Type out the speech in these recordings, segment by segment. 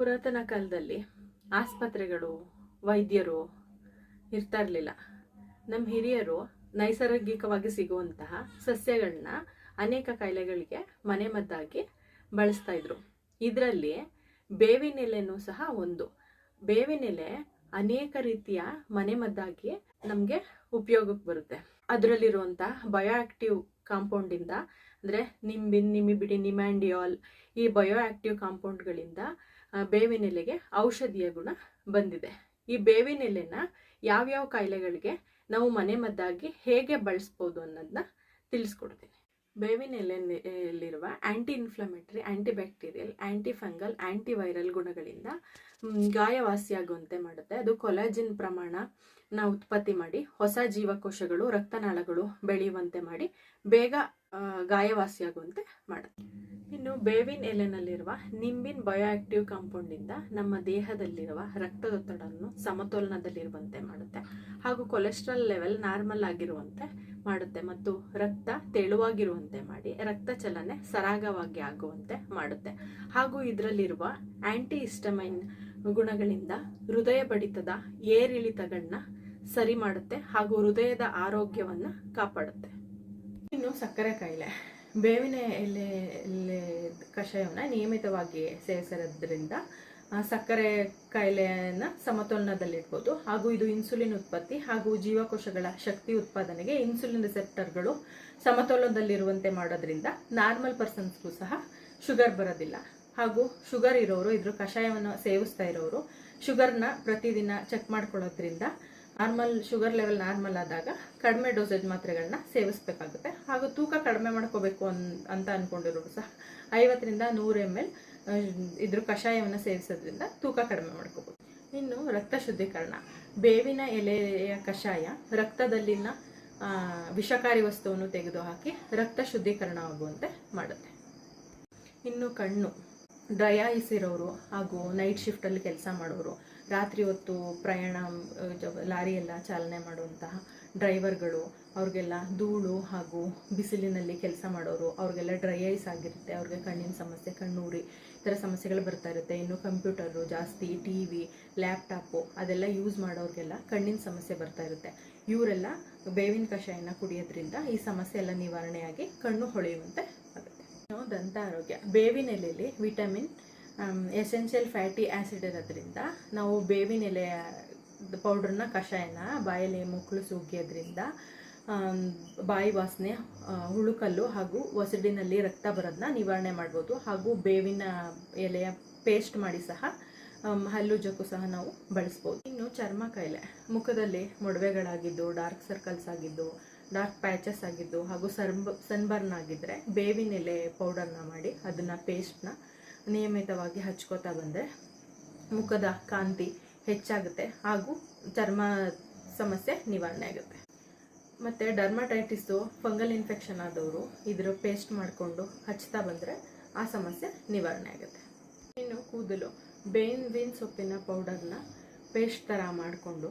ಪುರಾತನ ಕಾಲದಲ್ಲಿ ಆಸ್ಪತ್ರೆಗಳು, ವೈದ್ಯರು ಇರ್ತಾ ಇರಲಿಲ್ಲ. ನಮ್ಮ ಹಿರಿಯರು ನೈಸರ್ಗಿಕವಾಗಿ ಸಿಗುವಂತಹ ಸಸ್ಯಗಳನ್ನ ಅನೇಕ ಕಾಯಿಲೆಗಳಿಗೆ ಮನೆಮದ್ದಾಗಿ ಬಳಸ್ತಾ ಇದ್ರು. ಇದರಲ್ಲಿ ಬೇವಿನೆಲೆನೂ ಸಹ ಒಂದು. ಬೇವಿನೆಲೆ ಅನೇಕ ರೀತಿಯ ಮನೆಮದ್ದಾಗಿ ನಮಗೆ ಉಪಯೋಗಕ್ಕೆ ಬರುತ್ತೆ. ಅದರಲ್ಲಿರುವಂಥ ಬಯೋ ಆಕ್ಟಿವ್ ಕಾಂಪೌಂಡಿಂದ ಅಂದರೆ ನಿಂಬಿನ್ ನಿಮಿಬಿಡಿ ನಿಮ್ಯಾಂಡಿಯಾಲ್ ಈ ಬಯೋ ಆಕ್ಟಿವ್ ಕಾಂಪೌಂಡ್ಗಳಿಂದ ಬೇವಿನೆಲೆಗೆ ಔಷಧೀಯ ಗುಣ ಬಂದಿದೆ. ಈ ಬೇವಿನೆಲೆನ ಯಾವ್ಯಾವ ಕಾಯಿಲೆಗಳಿಗೆ ನಾವು ಮನೆಮದ್ದಾಗಿ ಹೇಗೆ ಬಳಸ್ಬೋದು ಅನ್ನೋದನ್ನ ತಿಳಿಸ್ಕೊಡ್ತೀನಿ. ಬೇವಿನ ಎಲೆಯಲ್ಲಿರುವ anti inflammatory anti bacterial anti fungal anti viral ಗುಣಗಳಿಂದ ಗಾಯವಾಸಿಯಾಗುವಂತೆ ಮಾಡುತ್ತೆ. ಅದು ಕೊಲಾಜಿನ್ ಪ್ರಮಾಣ ಉತ್ಪತ್ತಿ ಮಾಡಿ, ಹೊಸ ಜೀವಕೋಶಗಳು, ರಕ್ತನಾಳಗಳು ಬೆಳೆಯುವಂತೆ ಮಾಡಿ, ಬೇಗ ಗಾಯವಾಸಿಯಾಗುವಂತೆ ಮಾಡುತ್ತೆ. ಇನ್ನು ಬೇವಿನ ಎಲೆನಲ್ಲಿರುವ ನಿಂಬಿನ್ ಬಯೋಆಕ್ಟಿವ್ ಕಾಂಪೌಂಡಿಂದ ನಮ್ಮ ದೇಹದಲ್ಲಿರುವ ರಕ್ತದೊತ್ತಡವನ್ನು ಸಮತೋಲನದಲ್ಲಿರುವಂತೆ ಮಾಡುತ್ತೆ. ಹಾಗೂ ಕೊಲೆಸ್ಟ್ರಾಲ್ ಲೆವೆಲ್ ನಾರ್ಮಲ್ ಆಗಿರುವಂತೆ ಮಾಡುತ್ತೆ. ಮತ್ತು ರಕ್ತ ತೆಳುವಾಗಿರುವಂತೆ ಮಾಡಿ ರಕ್ತ ಚಲನೆ ಸರಾಗವಾಗಿ ಆಗುವಂತೆ ಮಾಡುತ್ತೆ. ಹಾಗೂ ಇದರಲ್ಲಿರುವ ಆಂಟಿ ಇಸ್ಟಮೈನ್ ಗುಣಗಳಿಂದ ಹೃದಯ ಬಡಿತದ ಏರಿಳಿತಗಳನ್ನ ಸರಿ ಮಾಡುತ್ತೆ. ಹಾಗೂ ಹೃದಯದ ಆರೋಗ್ಯವನ್ನು ಕಾಪಾಡುತ್ತೆ. ಇನ್ನು ಸಕ್ಕರೆ ಕಾಯಿಲೆ. ಬೇವಿನ ಎಲೆ ಎಲೆ ಕಷಾಯವನ್ನು ನಿಯಮಿತವಾಗಿ ಸೇವಿಸೋದ್ರಿಂದ ಸಕ್ಕರೆ ಕಾಯಿಲೆಯನ್ನು ಸಮತೋಲನದಲ್ಲಿಡ್ಬೋದು. ಹಾಗೂ ಇದು ಇನ್ಸುಲಿನ್ ಉತ್ಪತ್ತಿ ಹಾಗೂ ಜೀವಕೋಶಗಳ ಶಕ್ತಿ ಉತ್ಪಾದನೆಗೆ ಇನ್ಸುಲಿನ್ ರಿಸೆಪ್ಟರ್ಗಳು ಸಮತೋಲನದಲ್ಲಿರುವಂತೆ ಮಾಡೋದ್ರಿಂದ ನಾರ್ಮಲ್ ಪರ್ಸನ್ಸ್ಗೂ ಸಹ ಶುಗರ್ ಬರೋದಿಲ್ಲ. ಹಾಗೂ ಶುಗರ್ ಇರೋರು, ಇದ್ರ ಕಷಾಯವನ್ನು ಸೇವಿಸ್ತಾ ಇರೋರು, ಶುಗರ್ನ ಪ್ರತಿದಿನ ಚೆಕ್ ಮಾಡ್ಕೊಳ್ಳೋದ್ರಿಂದ ನಾರ್ಮಲ್ ಶುಗರ್ ಲೆವೆಲ್ ನಾರ್ಮಲ್ ಆದಾಗ ಕಡಿಮೆ ಡೋಸೇಜ್ ಮಾತ್ರೆಗಳನ್ನ ಸೇವಿಸಬೇಕಾಗುತ್ತೆ. ಹಾಗೂ ತೂಕ ಕಡಿಮೆ ಮಾಡ್ಕೋಬೇಕು ಅಂತ ಅಂದ್ಕೊಂಡಿರೋರು ಸಹ ಐವತ್ತರಿಂದ ನೂರು ಎಂ ಎಲ್ ಇದ್ರ ಕಷಾಯವನ್ನು ಸೇವಿಸೋದ್ರಿಂದ ತೂಕ ಕಡಿಮೆ ಮಾಡ್ಕೋಬೋದು. ಇನ್ನು ರಕ್ತ ಶುದ್ಧೀಕರಣ. ಬೇವಿನ ಎಲೆಯ ಕಷಾಯ ರಕ್ತದಲ್ಲಿನ ವಿಷಕಾರಿ ವಸ್ತುವನ್ನು ತೆಗೆದುಹಾಕಿ ರಕ್ತ ಶುದ್ಧೀಕರಣ ಆಗುವಂತೆ ಮಾಡುತ್ತೆ. ಇನ್ನು ಕಣ್ಣು. ಡ್ರೈ ಹಾಗೂ ನೈಟ್ ಶಿಫ್ಟಲ್ಲಿ ಕೆಲಸ ಮಾಡೋರು ರಾತ್ರಿ ಹೊತ್ತು ಪ್ರಯಾಣ ಲಾರಿಯೆಲ್ಲ ಚಾಲನೆ ಮಾಡುವಂತಹ ಡ್ರೈವರ್ಗಳು, ಅವ್ರಿಗೆಲ್ಲ ಧೂಳು ಹಾಗೂ ಬಿಸಿಲಿನಲ್ಲಿ ಕೆಲಸ ಮಾಡೋರು, ಅವ್ರಿಗೆಲ್ಲ ಡ್ರೈ ಐಸ್ ಆಗಿರುತ್ತೆ, ಅವ್ರಿಗೆ ಕಣ್ಣಿನ ಸಮಸ್ಯೆ, ಕಣ್ಣೂರಿ, ಈ ಥರ ಸಮಸ್ಯೆಗಳು ಬರ್ತಾ ಇರುತ್ತೆ. ಇನ್ನು ಕಂಪ್ಯೂಟರು ಜಾಸ್ತಿ, ಟಿ ವಿ, ಲ್ಯಾಪ್ಟಾಪು ಅದೆಲ್ಲ ಯೂಸ್ ಮಾಡೋರಿಗೆಲ್ಲ ಕಣ್ಣಿನ ಸಮಸ್ಯೆ ಬರ್ತಾ ಇರುತ್ತೆ. ಇವರೆಲ್ಲ ಬೇವಿನ ಕಷಾಯನ ಕುಡಿಯೋದ್ರಿಂದ ಈ ಸಮಸ್ಯೆ ಎಲ್ಲ ನಿವಾರಣೆಯಾಗಿ ಕಣ್ಣು ಹೊಳೆಯುವಂತೆ ಆಗುತ್ತೆ. ದಂತ ಆರೋಗ್ಯ, ಬೇವಿನ ಎಲೆಯಲ್ಲಿ ವಿಟಮಿನ್ ಎಸೆನ್ಷಿಯಲ್ ಫ್ಯಾಟಿ ಆ್ಯಸಿಡ್ ಇರೋದ್ರಿಂದ ನಾವು ಬೇವಿನ ಎಲೆ ಪೌಡ್ರನ್ನ ಕಷಾಯನ, ಬಾಯಲ್ಲಿ ಮುಕ್ಕಳು ಸುಗ್ಗಿಯೋದ್ರಿಂದ ಬಾಯಿ ವಾಸನೆ ಹುಳುಕಲ್ಲು ಹಾಗೂ ಒಸಡಿನಲ್ಲಿ ರಕ್ತ ಬರೋದನ್ನ ನಿವಾರಣೆ ಮಾಡ್ಬೋದು. ಹಾಗೂ ಬೇವಿನ ಎಲೆಯ ಪೇಸ್ಟ್ ಮಾಡಿ ಸಹ ಹಲ್ಲು ಹಲ್ಲುಜ್ಜಕ್ಕೂ ಸಹ ನಾವು ಬಳಸ್ಬೋದು. ಇನ್ನು ಚರ್ಮ ಕಾಯಿಲೆ ಮುಖದಲ್ಲಿ ಮೊಡವೆಗಳಾಗಿದ್ದು ಡಾರ್ಕ್ ಸರ್ಕಲ್ಸ್ ಆಗಿದ್ದು ಡಾರ್ಕ್ ಪ್ಯಾಚಸ್ ಆಗಿದ್ದು ಹಾಗೂ ಸರ್ಬ್ ಸನ್ಬರ್ನ್ ಆಗಿದ್ದರೆ ಬೇವಿನ ಎಲೆ ಪೌಡರ್ನ ಮಾಡಿ ಅದನ್ನು ಪೇಸ್ಟ್ನ ನಿಯಮಿತವಾಗಿ ಹಚ್ಕೋತಾ ಬಂದರೆ ಮುಖದ ಕಾಂತಿ ಹೆಚ್ಚಾಗುತ್ತೆ ಹಾಗೂ ಚರ್ಮ ಸಮಸ್ಯೆ ನಿವಾರಣೆ ಆಗುತ್ತೆ. ಮತ್ತು ಡರ್ಮಟೈಟಿಸು, ಫಂಗಲ್ ಇನ್ಫೆಕ್ಷನ್ ಆದವರು ಇದರ ಪೇಸ್ಟ್ ಮಾಡಿಕೊಂಡು ಹಚ್ತಾ ಬಂದರೆ ಆ ಸಮಸ್ಯೆ ನಿವಾರಣೆ ಆಗುತ್ತೆ. ಇನ್ನು ಕೂದಲು, ಬೇವಿನ ಸೊಪ್ಪಿನ ಪೌಡರ್ನ ಪೇಸ್ಟ್ ಥರ ಮಾಡಿಕೊಂಡು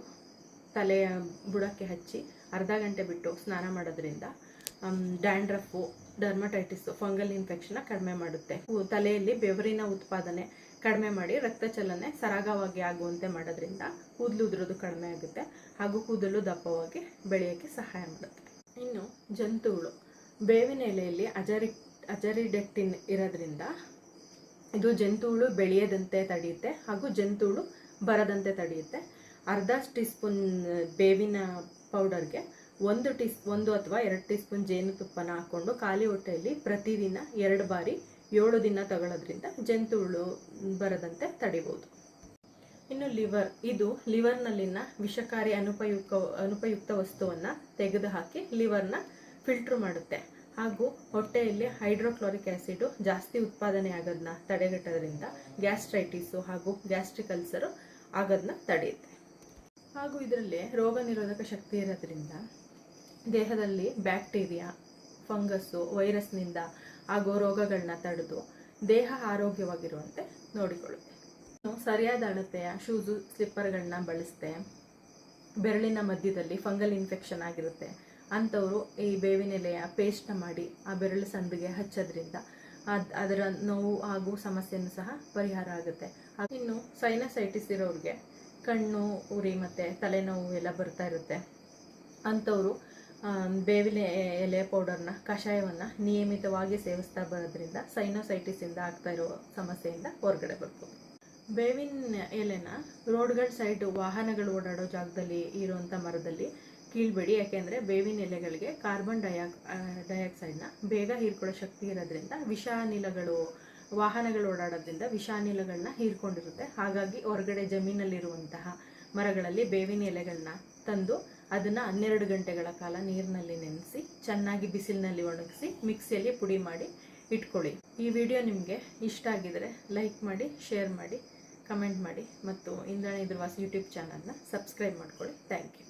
ತಲೆಯ ಬುಡಕ್ಕೆ ಹಚ್ಚಿ ಅರ್ಧ ಗಂಟೆ ಬಿಟ್ಟು ಸ್ನಾನ ಮಾಡೋದ್ರಿಂದ ಡ್ಯಾಂಡ್ರಫು ಡರ್ಮಟೈಟಿಸ್ ಫಂಗಲ್ ಇನ್ಫೆಕ್ಷನ್ನ ಕಡಿಮೆ ಮಾಡುತ್ತೆ. ತಲೆಯಲ್ಲಿ ಬೆವರಿನ ಉತ್ಪಾದನೆ ಕಡಿಮೆ ಮಾಡಿ ರಕ್ತ ಚಲನೆ ಸರಾಗವಾಗಿ ಆಗುವಂತೆ ಮಾಡೋದ್ರಿಂದ ಕೂದಲು ಉದುರೋದು ಕಡಿಮೆ ಆಗುತ್ತೆ ಹಾಗೂ ಕೂದಲು ದಪ್ಪವಾಗಿ ಬೆಳೆಯೋಕ್ಕೆ ಸಹಾಯ ಮಾಡುತ್ತೆ. ಇನ್ನು ಜಂತುಗಳು ಬೇವಿನ ಎಲೆಯಲ್ಲಿ ಅಜರಿ, ಅಜರಿಡೆಕ್ಟಿನ್ ಇರೋದ್ರಿಂದ ಇದು ಜಂತುಹುಳು ಬೆಳೆಯದಂತೆ ತಡೆಯುತ್ತೆ ಹಾಗೂ ಜಂತುಹುಳು ಬರದಂತೆ ತಡೆಯುತ್ತೆ. ಅರ್ಧ ಟೀ ಸ್ಪೂನ್ ಬೇವಿನ ಪೌಡರ್ಗೆ ಒಂದು ಟೀ ಒಂದು ಅಥವಾ ಎರಡು ಟೀ ಸ್ಪೂನ್ ಜೇನುತುಪ್ಪನ ಹಾಕ್ಕೊಂಡು ಖಾಲಿ ಹೊಟ್ಟೆಯಲ್ಲಿ ಪ್ರತಿದಿನ ಎರಡು ಬಾರಿ ಏಳು ದಿನ ತಗೊಳ್ಳೋದ್ರಿಂದ ಜಂತುಹುಳು ಬರದಂತೆ ತಡಿಬೋದು. ಇನ್ನು ಲಿವರ್, ಇದು ಲಿವರ್ನಲ್ಲಿನ ವಿಷಕಾರಿ ಅನುಪಯುಕ್ತ ಅನುಪಯುಕ್ತ ವಸ್ತುವನ್ನು ತೆಗೆದುಹಾಕಿ ಲಿವರ್ನ ಫಿಲ್ಟ್ರ್ ಮಾಡುತ್ತೆ. ಹಾಗೂ ಹೊಟ್ಟೆಯಲ್ಲಿ ಹೈಡ್ರೋಕ್ಲೋರಿಕ್ ಆ್ಯಸಿಡು ಜಾಸ್ತಿ ಉತ್ಪಾದನೆ ಆಗೋದನ್ನ ತಡೆಗಟ್ಟೋದ್ರಿಂದ ಗ್ಯಾಸ್ಟ್ರೈಟಿಸು ಹಾಗೂ ಗ್ಯಾಸ್ಟ್ರಿಕ್ ಅಲ್ಸರು ಆಗೋದನ್ನ ತಡೆಯುತ್ತೆ. ಹಾಗೂ ಇದರಲ್ಲಿ ರೋಗ ನಿರೋಧಕ ಶಕ್ತಿ ಇರೋದ್ರಿಂದ ದೇಹದಲ್ಲಿ ಬ್ಯಾಕ್ಟೀರಿಯಾ, ಫಂಗಸ್ಸು, ವೈರಸ್ನಿಂದ ಆಗೋ ರೋಗಗಳನ್ನ ತಡೆದು ದೇಹ ಆರೋಗ್ಯವಾಗಿರುವಂತೆ ನೋಡಿಕೊಳ್ಳುತ್ತೆ. ಸರಿಯಾದ ಅಳತೆಯ ಶೂಸು ಸ್ಲಿಪ್ಪರ್ಗಳನ್ನ ಬಳಸದೆ, ಬೆರಳಿನ ಮಧ್ಯದಲ್ಲಿ ಫಂಗಲ್ ಇನ್ಫೆಕ್ಷನ್ ಆಗಿರುತ್ತೆ. ಅಂಥವರು ಈ ಬೇವಿನ ಎಲೆಯ ಪೇಸ್ಟ್ನ ಮಾಡಿ ಆ ಬೆರಳು ಸಂದಿಗೆ ಹಚ್ಚೋದ್ರಿಂದ ಅದ್ ಅದರ ನೋವು ಹಾಗೂ ಸಮಸ್ಯೆಯನ್ನು ಸಹ ಪರಿಹಾರ ಆಗುತ್ತೆ. ಇನ್ನು ಸೈನಸೈಟಿಸ್ ಇರೋರಿಗೆ ಕಣ್ಣು, ಉರಿ ಮತ್ತು ತಲೆನೋವು ಎಲ್ಲ ಬರ್ತಾ ಇರುತ್ತೆ. ಅಂಥವರು ಬೇವಿನ ಎಲೆ ಪೌಡರ್ನ ಕಷಾಯವನ್ನು ನಿಯಮಿತವಾಗಿ ಸೇವಿಸ್ತಾ ಬರೋದ್ರಿಂದ ಸೈನೋಸೈಟಿಸಿಂದ ಆಗ್ತಾ ಇರೋ ಸಮಸ್ಯೆಯಿಂದ ಹೊರಗಡೆ ಬರ್ಬೋದು. ಬೇವಿನ ಎಲೆನ ರೋಡ್ಗಳ ಸೈಡ್ ವಾಹನಗಳು ಓಡಾಡೋ ಜಾಗದಲ್ಲಿ ಇರುವಂಥ ಮರದಲ್ಲಿ ಕೀಳ್ಬೇಡಿ. ಯಾಕೆಂದರೆ ಬೇವಿನ ಎಲೆಗಳಿಗೆ ಕಾರ್ಬನ್ ಡೈಆಕ್ ಡೈಆಕ್ಸೈಡ್ನ ಬೇಗ ಹೀರ್ಕೊಳ್ಳೋ ಶಕ್ತಿ ಇರೋದ್ರಿಂದ ವಿಷಾನಿಲಗಳು, ವಾಹನಗಳು ಓಡಾಡೋದ್ರಿಂದ ವಿಷಾನಿಲಗಳನ್ನ ಹೀರ್ಕೊಂಡಿರುತ್ತೆ. ಹಾಗಾಗಿ ಹೊರಗಡೆ ಜಮೀನಲ್ಲಿರುವಂತಹ ಮರಗಳಲ್ಲಿ ಬೇವಿನ ಎಲೆಗಳನ್ನ ತಂದು ಅದನ್ನು ಹನ್ನೆರಡು ಗಂಟೆಗಳ ಕಾಲ ನೀರಿನಲ್ಲಿ ನೆನೆಸಿ, ಚೆನ್ನಾಗಿ ಬಿಸಿಲಿನಲ್ಲಿ ಒಣಗಿಸಿ, ಮಿಕ್ಸಿಯಲ್ಲಿ ಪುಡಿ ಮಾಡಿ ಇಟ್ಕೊಳ್ಳಿ. ಈ ವಿಡಿಯೋ ನಿಮಗೆ ಇಷ್ಟ ಆಗಿದರೆ ಲೈಕ್ ಮಾಡಿ, ಶೇರ್ ಮಾಡಿ, ಕಮೆಂಟ್ ಮಾಡಿ ಮತ್ತು ಇಂದ್ರಾಣಿ ಧ್ರುವಾಸ್ ಯೂಟ್ಯೂಬ್ ಚಾನಲ್ನ ಸಬ್ಸ್ಕ್ರೈಬ್ ಮಾಡ್ಕೊಳ್ಳಿ. Thank you.